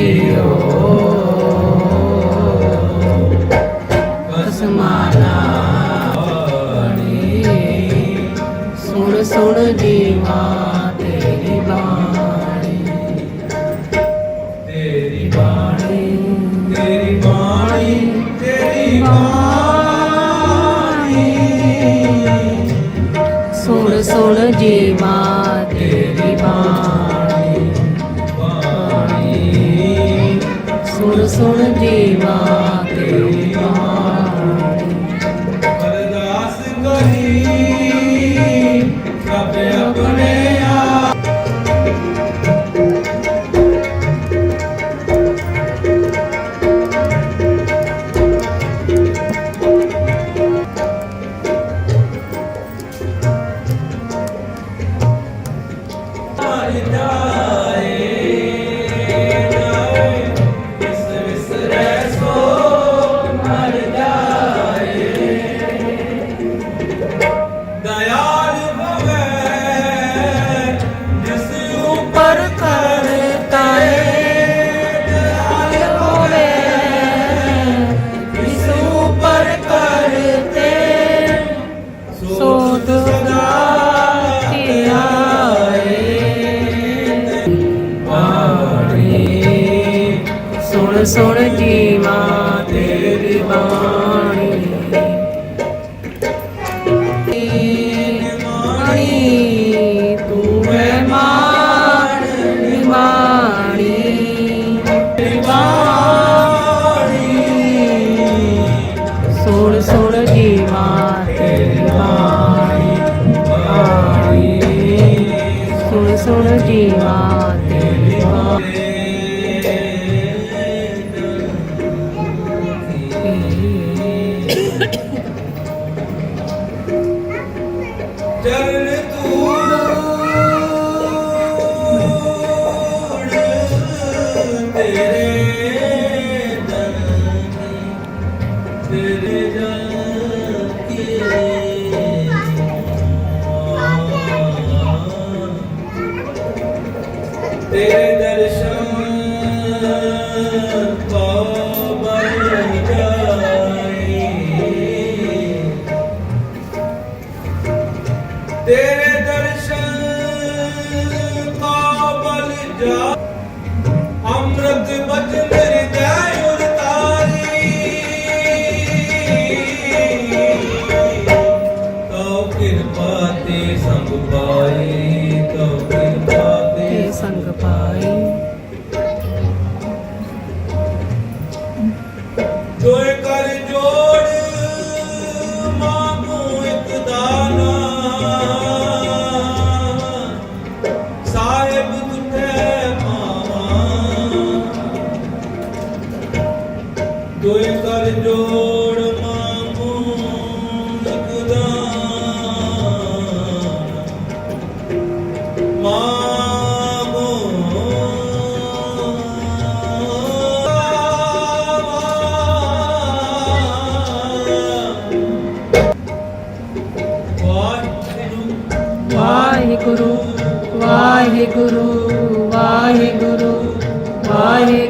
ਜਿਓ। ਸੁਣ ਸੁਣ ਜੀਵਾ ਤੇਰੀ ਬਾਣੀ। ਤੇਰੀ ਬਾਣੀ। ਤੇਰੀ ਬਾਣੀ ਤੇਰੀ ਬਾਣੀ। ਸੁਣ ਸੁਣ ਜੀਵਾ ਸੁਣ ਸੁਣ ਜੀਵਾ ਤੇਰੀ ਬਾਣੀ ਅਰਦਾਸ ਕਰੀ ਸਭ ਆਪਣੇ ਆਪ। सुण सुण जी मां तेरी मां ਤੇਰੇ ਦਰਸ਼ਨ ਕਾਬਲ ਜਾ ਹੋਏ ਕਰ ਜੋੜ ਮਾਮੂ ਲਗਦਾ। ਮਾਮੂ। ਵਾਹਿਗੁਰੂ ਵਾਹਿਗੁਰੂ ਵਾਹਿਗੁਰੂ ਵਾਹਿਗੁਰੂ।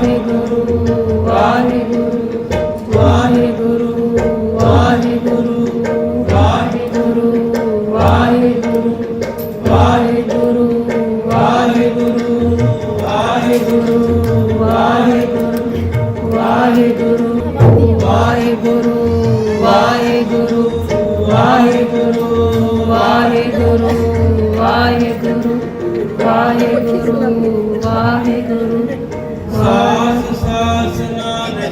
big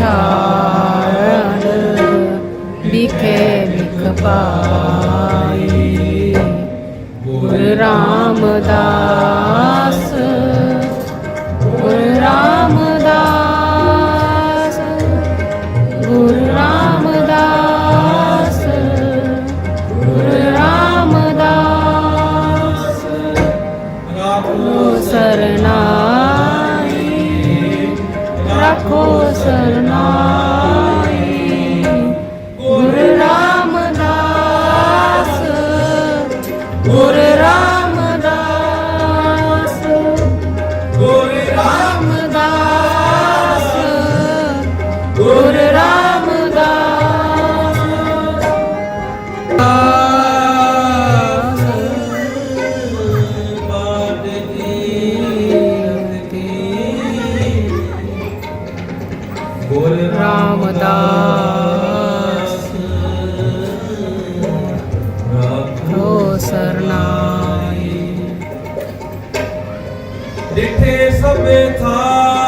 ਪਛਾਣ ਵਿਖੇ ਵਿਖ ਪਾਈ ਗੁਰ ਰਾਮਦਾਸ ਜਿੱਥੇ ਸਭੇ ਥਾ